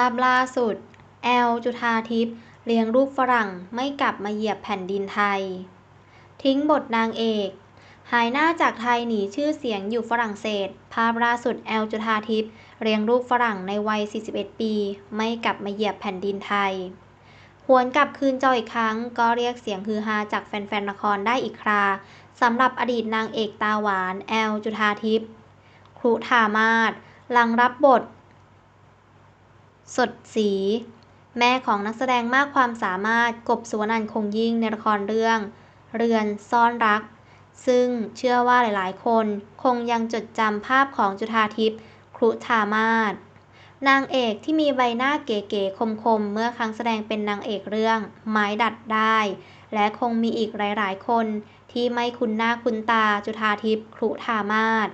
าพล่าสุด แอล จุฑาทิพย์เลี้ยงลูกฝรั่งไม่กลับมาเหยียบแผ่นดินไทย ทิ้งบทนางเอก หายหน้าจากไทยหนีชื่อเสียงอยู่ฝรั่งเศส ภาพล่าสุดแอล จุฑาทิพย์เลี้ยงลูกฝรั่งในวัย 41 ปี ไม่กลับมาเหยียบแผ่นดินไทย หวนกลับคืนจออีกครั้ง ก็เรียกเสียงฮือฮาจากแฟนๆละครได้อีกคราสำหรับอดีตนางเอกตาหวานแอล จุฑาทิพย์ครุธามาศหลังรับบท สดศรีแม่ของนักแสดงมากความสามารถกบสุวรรณคงยิ่งในละครเรื่อง เรือนซ่อนรัก ซึ่งเชื่อว่าหลายๆ คนคงยังจดจำภาพของจุฑาทิพย์ครุธามาศนางเอกที่มีใบหน้าเก๋ๆคมๆ เมื่อครั้งแสดงเป็นนางเอกเรื่อง ไม้ดัดได้ และคงมีอีกหลายๆ คนที่ไม่คุ้นหน้าคุ้นตาจุฑาทิพย์ครุธามาศ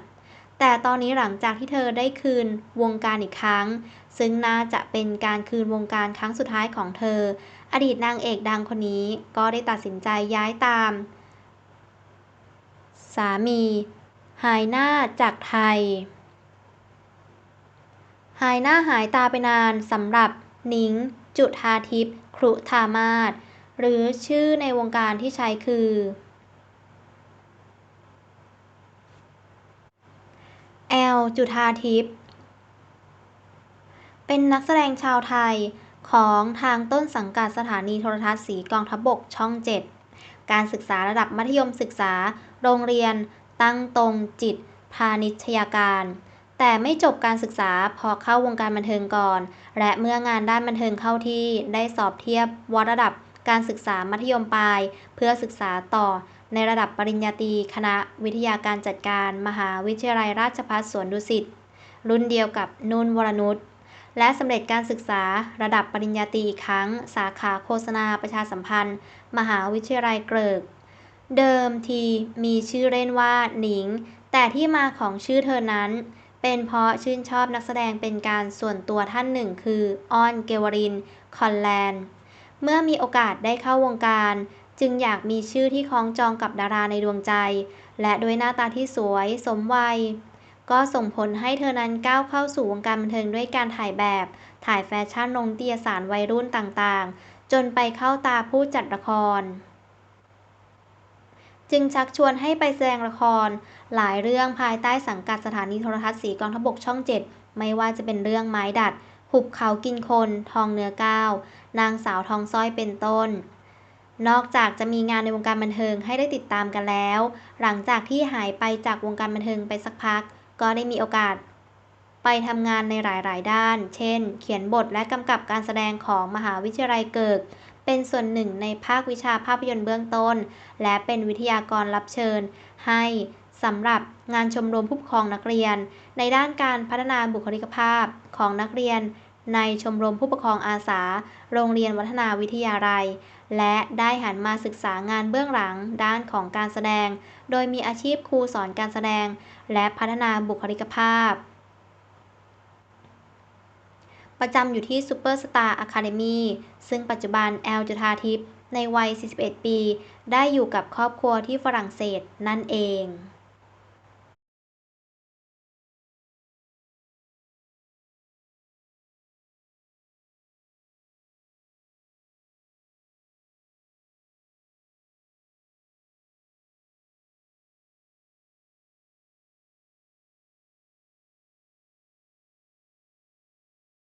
แต่ตอนนี้หลังจากที่เธอได้คืนวงการอีกครั้ง ซึ่งน่าจะเป็นการคืนวงการครั้งสุดท้ายของเธอ อดีตนางเอกดังคนนี้ก็ได้ตัดสินใจย้ายตาม สามีหายหน้าจากไทย หายหน้าหายตาไปนานสำหรับนิง จุธาทิพย์ครุธามาศหรือชื่อในวงการที่ใช้คือ แอ ล จุธาทิพย์ เป็นนักแสดงชาวไทยของทางต้นสังกัดสถานีโทรทัศน์สีกองทัพบกช่อง 7 การศึกษาระดับมัธยมศึกษา โรงเรียน ตั้งตรงจิต พาณิชยาการ แต่ไม่จบการศึกษาพอเข้าวงการบันเทิงก่อน และเมื่องานด้านบันเทิงเข้าที่ได้สอบเทียบวัดระดับ การศึกษามัธยมปลาย เพื่อศึกษาต่อในระดับปริญญาตรีคณะวิทยาการจัดการ มหาวิทยาลัยราชภัฏสวนดุสิต รุ่นเดียวกับนุ่นวรนุชและสำเร็จการศึกษาระดับปริญญาตรีอีกครั้ง สาขาโฆษณาประชาสัมพันธ์ มหาวิทยาลัยเกริก เดิมทีมีชื่อเล่นว่าหนิง แต่ที่มาของชื่อเธอนั้น เป็นเพราะชื่นชอบนักแสดงเป็นการส่วนตัวท่านหนึ่งคืออ้อนเกวริน คอนแลนด์ เมื่อมีโอกาสได้เข้าวงการ จึงอยากมีชื่อที่คล้องจองกับดาราในดวงใจ และด้วยหน้าตาที่สวยสมวัย ก็ส่งผลให้เธอนั้นก้าวเข้าสู่วงการบันเทิงด้วยการถ่ายแบบ ถ่ายแฟชั่นลงนิตยสารวัยรุ่นต่างๆ จนไปเข้าตาผู้จัดละคร จึงชักชวนให้ไปแสดงละคร หลายเรื่องภายใต้สังกัดสถานีโทรทัศน์สีกองทบกช่อง 7 ไม่ว่าจะเป็นเรื่องไม้ดัด หุบเขากินคน ทองเนื้อก้าว นางสาวทองสร้อยเป็นต้น นอกจากจะมีงานในวงการบันเทิงให้ได้ติดตามกันแล้ว หลังจากที่หายไปจากวงการบันเทิงไปสักพัก ก็ได้มีโอกาส ไปทำงานในหลาย ๆ ด้าน เช่น เขียนบทและกำกับการแสดงของมหาวิทยาลัยเกิกเป็นส่วนหนึ่งในภาควิชาภาพยนตร์เบื้องต้น และเป็นวิทยากรรับเชิญ ให้สำหรับงานชมรมผู้ปกครองนักเรียน ในด้านการพัฒนาบุคลิกภาพของนักเรียน ในชมรมผู้ปกครองอาสา โรงเรียนวัฒนาวิทยาลัย และได้หันมาศึกษางานเบื้องหลังด้านของการแสดง โดยมีอาชีพครูสอนการแสดง และพัฒนาบุคลิกภาพ ประจำอยู่ที่ Superstar Academy ซึ่งปัจจุบันแอลจุฑาทิพย์ในวัย 41 ปี ได้อยู่กับครอบครัวที่ฝรั่งเศสนั่นเอง